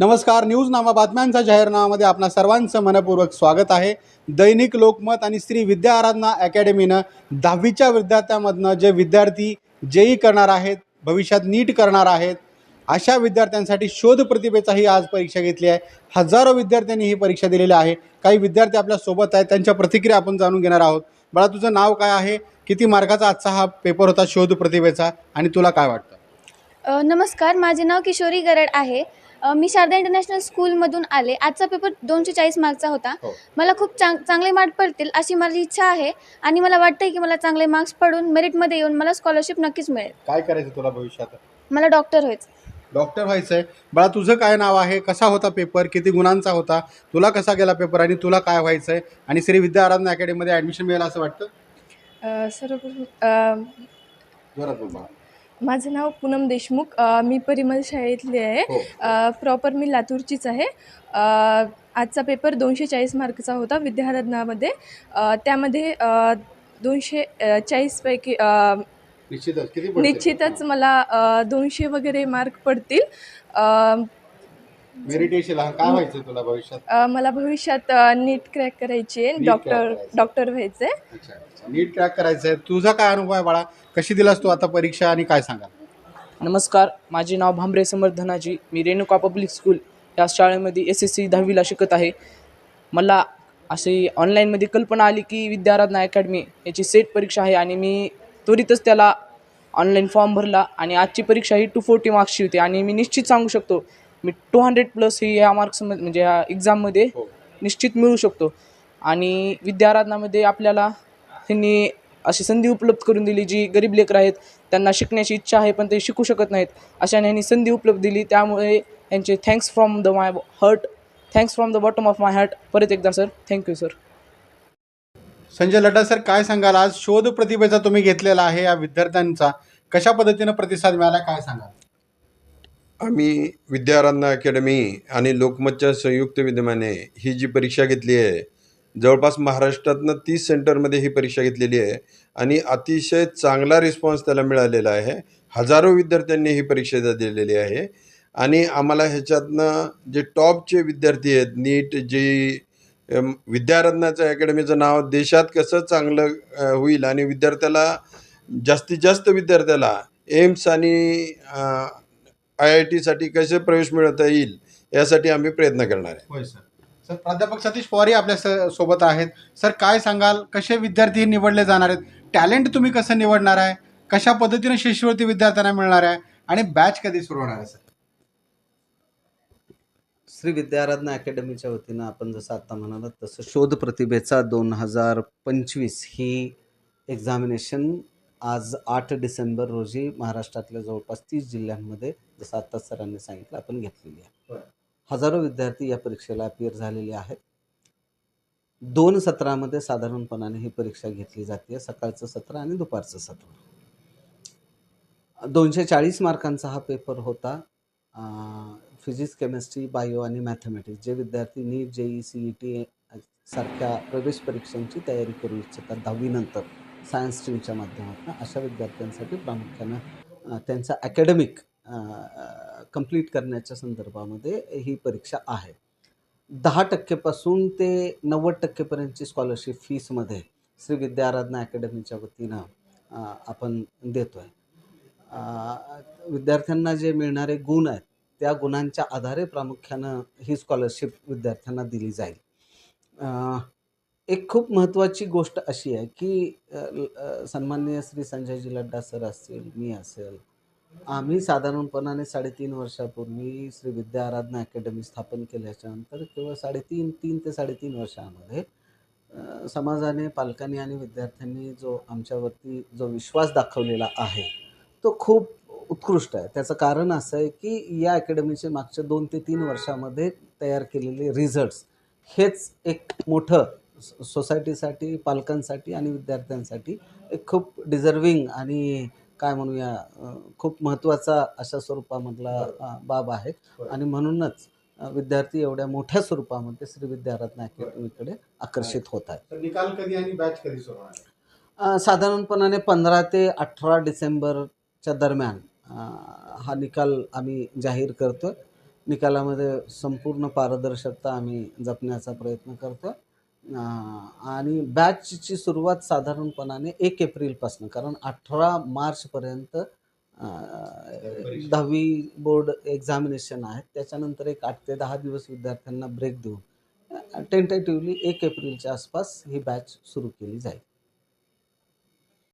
नमस्कार न्यूज नामा बातम्यांचा जाहीरनामामध्ये आपणा सर्वांचं मनपूर्वक स्वागत आहे. दैनिक लोकमत आणि श्री विद्या आराधना अकॅडमीनं दहावीच्या विद्यार्थ्यांमधनं जे विद्यार्थी जेई करणार आहेत भविष्यात नीट करणार आहेत अशा विद्यार्थ्यांसाठी शोध प्रतिभेचा ही आज परीक्षा घेतली आहे. हजारो विद्यार्थ्यांनी ही परीक्षा दिलेली आहे. काही विद्यार्थी आपल्यासोबत आहेत त्यांच्या प्रतिक्रिया आपण जाणून घेणार आहोत. बाळा तुझं नाव काय आहे? किती मार्काचा आजचा हा पेपर होता शोध प्रतिभेचा? आणि तुला काय वाटतं? नमस्कार माझे नाव किशोरी गरड आहे. मी शारदा इंटरनॅशनल स्कूलमधून आले. आजचा पेपर दोनशे चाळीस मार्कचा होता. हो. मला खूप चांग चांगले मार्क पडतील अशी माझी इच्छा आहे आणि मला वाटतं की मला चांगले मार्क्स पडून मेरिटमध्ये येऊन मला स्कॉलरशिप नक्कीच मिळेल. काय करायचं तुला भविष्यात? मला डॉक्टर व्हायचं डॉक्टर व्हायचं आहे बाळा तुझं काय नाव आहे? कसा होता पेपर? किती गुणांचा होता? तुला कसा गेला पेपर आणि तुला काय व्हायचं आहे आणि श्री विद्या आराधना अकॅडमीमध्ये ॲडमिशन मिळेल असं वाटतं? अ, सर्वप्रथम अ, जोरात बोल बाळा. माझं नाव पूनम देशमुख अ, मी परिमल शाळेतली आहे. हो. प्रॉपर मी लातूरचीच आहे. अ, आजचा पेपर दोनशे चाळीस मार्कचा होता विद्यारत्नामध्ये. अ, त्यामध्ये अ, दोनशे अ, चाळीसपैकी अ, निश्चितच. किती पडतील? निश्चितच मला अ, दोनशे वगैरे मार्क पडतील. अ, मेरिटेशन हा काय व्हायचं तुला भविष्यात? अ, मला भविष्यात नीट क्रॅक करायची आहे. नीट डॉक्टर. डॉक्टर व्हायचं आहे अच्छा अच्छा. नीट क्रॅक करायचं आहे तुझा काय अनुभव आहे बाळा? कशी दिलास तू आता परीक्षा आणि काय सांगाल? नमस्कार माझे नाव भांबरे समर्थनाजी. मी रेणुका पब्लिक स्कूल या शाळेमध्ये एस एस सी दहावीला शिकत आहे. मला अशी ऑनलाईनमध्ये कल्पना आली की विद्याराधना अकॅडमी याची सेट परीक्षा आहे आणि मी त्वरितच त्याला ऑनलाईन फॉर्म भरला आणि आजची परीक्षा ही टू फोर्टी मार्क्सची होती. आणि मी निश्चित सांगू शकतो मी टू हंड्रेड प्लस ही ह्या मार्क्समध्ये म्हणजे ह्या एक्झाममध्ये हो. निश्चित मिळू शकतो. आणि विद्याराधनामध्ये आपल्याला त्यांनी अशी संधी उपलब्ध करून दिली जी गरीब लेकरं आहेत त्यांना शिकण्याची इच्छा आहे पण ते शिकू शकत नाहीत. अशा यांनी संधी उपलब्ध दिली. त्यामुळे यांचे thanks from the my heart thanks from the bottom of my heart परत एकदा sir thank you sir Sanjay Ladda sir काय सांगाल? आज शोध प्रतिभेचा तुम्ही घेतलेला आहे या विद्यार्थ्यांचा. कशा पद्धतीनं प्रतिसाद मिळाला? काय सांगाल? आम्ही विद्याराधना अकॅडमी आणि लोकमतच्या संयुक्त विद्यमाने ही जी परीक्षा घेतली आहे जवळपास महाराष्ट्रातनं तीस सेंटरमध्ये ही परीक्षा घेतलेली आहे आणि अतिशय चांगला रिस्पॉन्स त्याला मिळालेला आहे. हजारो विद्यार्थ्यांनी ही परीक्षा दिलेली आहे आणि आम्हाला ह्याच्यातनं जे टॉपचे विद्यार्थी आहेत नीट जे विद्यारत्नाचं अकॅडमीचं नाव देशात कसं चांगलं होईल आणि विद्यार्थ्याला जास्तीत जास्त विद्यार्थ्याला एम्स आणि आय आय टीसाठी कसे प्रवेश मिळवता येईल यासाठी आम्ही प्रयत्न करणार आहे. होय सर. सर प्राध्यापक सतीश पवारही आपल्या स- सोबत आहेत. सर काय सांगाल? कसे विद्यार्थी निवडले जाणार आहेत? टॅलेंट तुम्ही कसं निवडणार आहे? कशा पद्धतीने शिष्यवृत्ती विद्यार्थ्यांना मिळणार आहे? आणि बॅच कधी सुरू होणार आहे सर? श्री विद्याराधना अकॅडमीच्या वतीनं आपण जसं आत्ता म्हणालात तसं शोध प्रतिभेचा दोन हजार पंचवीस ही एक्झामिनेशन आज आठ डिसेंबर रोजी महाराष्ट्रातल्या जवळपास तीस जिल्ह्यांमध्ये जसं आत्ता सरांनी सांगितलं आपण घेतलेली आहे. हजारो विद्यार्थी या परीक्षेला अपियर झालेले आहेत. दोन सत्रामध्ये साधारणपणाने ही परीक्षा घेतली जाते सकाळचं सत्र आणि दुपारचं सत्र. दोनशे चाळीस मार्कांचा हा पेपर होता. फिजिक्स केमिस्ट्री बायो आणि मॅथमॅटिक्स जे विद्यार्थी नीट जे ई सी ई टी सारख्या प्रवेश परीक्षांची तयारी करू इच्छितात दहावीनंतर सायन्स स्ट्रीमच्या माध्यमातून अशा विद्यार्थ्यांसाठी प्रामुख्यानं त्यांचा अकॅडमिक कंप्लीट करण्याच्या संदर्भामध्ये ही परीक्षा आहे. दहा टक्केपासून ते नव्वद टक्केपर्यंतची स्कॉलरशिप फीसमध्ये श्री विद्याआराधना अकॅडमीच्या वतीनं आपण देतो आहे विद्यार्थ्यांना जे मिळणारे गुण आहेत त्या गुणांच्या आधारे प्रामुख्यानं ही स्कॉलरशिप विद्यार्थ्यांना दिली जाईल. एक खूप महत्त्वाची गोष्ट अशी आहे की ल- सन्माननीय श्री संजयजी लड्डा सर असतील मी असेल आम्ही साधारणपणाने साडेतीन वर्षापूर्वी श्री विद्या आराधना अकॅडमी स्थापन केल्याच्यानंतर केवळ साडेतीन तीन ते साडेतीन वर्षामध्ये समाजाने पालकांनी आणि विद्यार्थ्यांनी जो आमच्यावरती जो विश्वास दाखवलेला आहे तो खूप उत्कृष्ट आहे. त्याचं कारण असं आहे की या अकॅडमीचे मागच्या दोन ते तीन वर्षामध्ये तयार केलेले रिझल्ट्स हेच एक मोठं सोसायटीसाठी पालकांसाठी आणि विद्यार्थ्यांसाठी एक खूप डिझर्विंग आणि काय म्हणूया खूप महत्त्वाचा अशा स्वरूपामधला बाब आहे. आणि म्हणूनच विद्यार्थी एवढ्या मोठ्या स्वरूपामध्ये श्री विद्यारत्न अकॅडमीकडे आकर्षित होत आहेत. निकाल कधी आणि बॅच कधी सुरू आहे? साधारणपणाने पंधरा ते अठरा डिसेंबरच्या दरम्यान हा निकाल आम्ही जाहीर करतो निकालामध्ये संपूर्ण पारदर्शकता आम्ही जपण्याचा प्रयत्न करतो आणि बॅचची सुरुवात साधारणपणाने एक एप्रिलपासून कारण अठरा मार्चपर्यंत दहावी बोर्ड एक्झामिनेशन आहेत. त्याच्यानंतर एक आठ ते दहा दिवस विद्यार्थ्यांना ब्रेक देऊन टेंटेटिव्हली एक एप्रिलच्या आसपास ही बॅच सुरू केली जाईल.